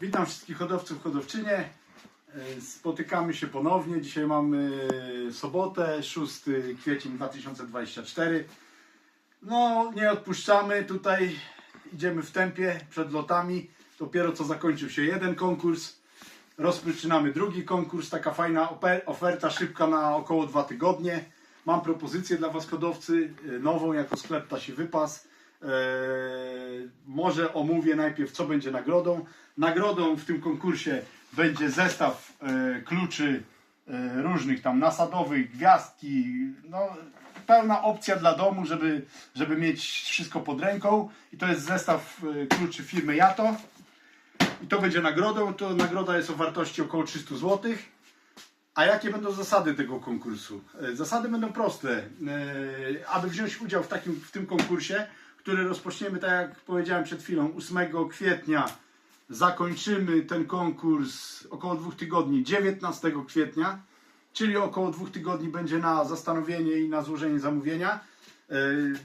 Witam wszystkich hodowców, hodowczynie. E, Spotykamy się ponownie. Dzisiaj mamy sobotę, 6 kwiecień 2024. No, nie odpuszczamy. Tutaj idziemy w tempie przed lotami. Dopiero co zakończył się jeden konkurs. Rozpoczynamy drugi konkurs. Taka fajna oferta, szybka na około dwa tygodnie. Mam propozycję dla Was, hodowcy, e, nową jako sklep Tasi Wypas. E, może omówię najpierw, co będzie nagrodą. Nagrodą w tym konkursie będzie zestaw e, kluczy e, różnych tam nasadowych, gwiazdki, no pełna opcja dla domu, żeby, żeby mieć wszystko pod ręką. I to jest zestaw kluczy firmy Jato. I to będzie nagrodą. To nagroda jest o wartości około 300 zł. A jakie będą zasady tego konkursu? Zasady będą proste. Aby wziąć udział w, takim, w tym konkursie, który rozpoczniemy, tak jak powiedziałem przed chwilą, 8 kwietnia, zakończymy ten konkurs około dwóch tygodni, 19 kwietnia, czyli około dwóch tygodni będzie na zastanowienie i na złożenie zamówienia. E,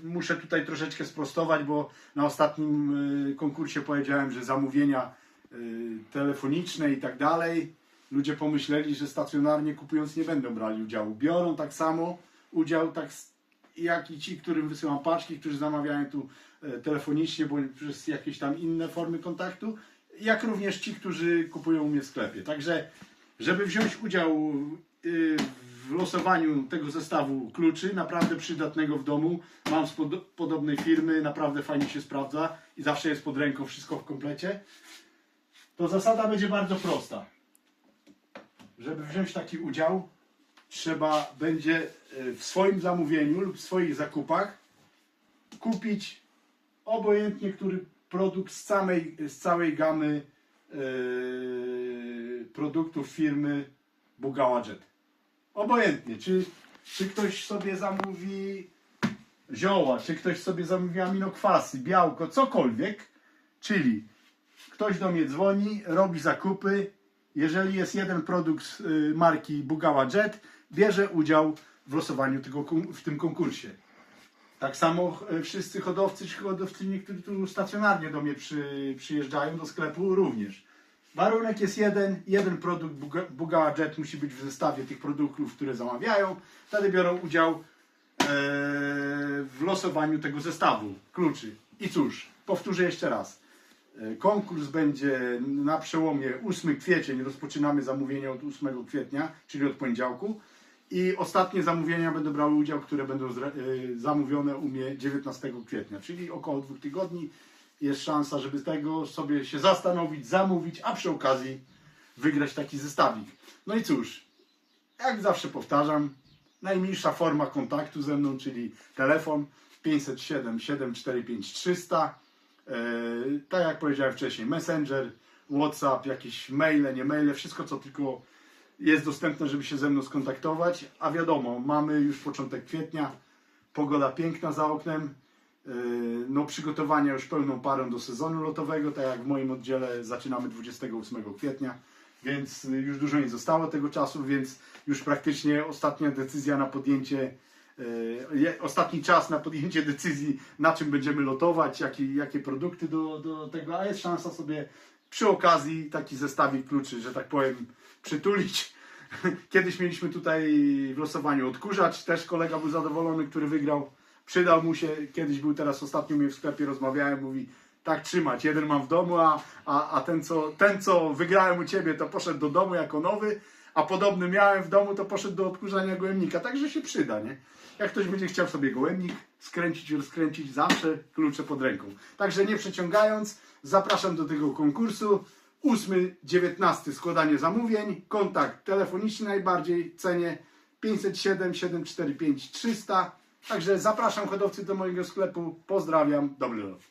Muszę tutaj troszeczkę sprostować, bo na ostatnim e, konkursie powiedziałem, że zamówienia e, telefoniczne i tak dalej. Ludzie pomyśleli, że stacjonarnie kupując nie będą brali udziału. Biorą tak samo udział, tak jak i ci, którym wysyłam paczki, którzy zamawiają tu e, telefonicznie bądź przez jakieś tam inne formy kontaktu, jak również ci, którzy kupują u mnie w sklepie. Także, żeby wziąć udział y, w losowaniu tego zestawu kluczy, naprawdę przydatnego w domu, mam z pod, podobnej firmy, naprawdę fajnie się sprawdza i zawsze jest pod ręką wszystko w komplecie, to zasada będzie bardzo prosta. Żeby wziąć taki udział, trzeba będzie e, w swoim zamówieniu lub w swoich zakupach kupić obojętnie który produkt z całej, z całej gamy e, produktów firmy Bugała Jet. Obojętnie, czy, czy ktoś sobie zamówi zioła, czy ktoś sobie zamówi aminokwasy, białko, cokolwiek, czyli ktoś do mnie dzwoni, robi zakupy. Jeżeli jest jeden produkt y, marki Bugała Jet, bierze udział w losowaniu tego, w tym konkursie. Tak samo y, wszyscy hodowcy czy hodowczyni, którzy tu stacjonarnie do mnie przy, przyjeżdżają do sklepu również. Warunek jest jeden, jeden produkt Buga- Bugała Jet musi być w zestawie tych produktów, które zamawiają. Wtedy biorą udział e, w losowaniu tego zestawu kluczy. I cóż, powtórzę jeszcze raz. E, Konkurs będzie na przełomie 8 kwiecień, rozpoczynamy zamówienia od 8 kwietnia, czyli od poniedziałku. I ostatnie zamówienia będą brały udział, które będą e, zamówione u mnie 19 kwietnia, czyli około dwóch tygodni. Jest szansa, żeby tego sobie się zastanowić, zamówić, a przy okazji wygrać taki zestawik. No i cóż, jak zawsze powtarzam, najmniejsza forma kontaktu ze mną, czyli telefon 507 745 300. E, tak jak powiedziałem wcześniej, Messenger, WhatsApp, jakieś maile, nie maile, wszystko co tylko jest dostępne, żeby się ze mną skontaktować. A wiadomo, mamy już początek kwietnia, pogoda piękna za oknem. E, No, przygotowania już pełną parą do sezonu lotowego, tak jak w moim oddziale zaczynamy 28 kwietnia, więc już dużo nie zostało tego czasu, więc już praktycznie ostatnia decyzja na podjęcie, e, ostatni czas na podjęcie decyzji, na czym będziemy lotować, jakie, jakie produkty do, do tego, a jest szansa sobie przy okazji taki zestawik kluczy, że tak powiem, przytulić. Kiedyś mieliśmy tutaj w losowaniu odkurzacz, też kolega był zadowolony, który wygrał. Przydał mu się, kiedyś był teraz ostatnio mnie w sklepie, rozmawiałem, mówi tak trzymać, jeden mam w domu, a, a, a ten, co, ten co wygrałem u Ciebie to poszedł do domu jako nowy, a podobny miałem w domu to poszedł do odkurzania gołębnika, także się przyda, nie? Jak ktoś będzie chciał sobie gołębnik skręcić, rozkręcić, zawsze klucze pod ręką. Także nie przeciągając, zapraszam do tego konkursu. 8, 19 składanie zamówień, kontakt telefoniczny najbardziej, cenie 507 745 300. Także zapraszam hodowcy do mojego sklepu. Pozdrawiam, dobry lot.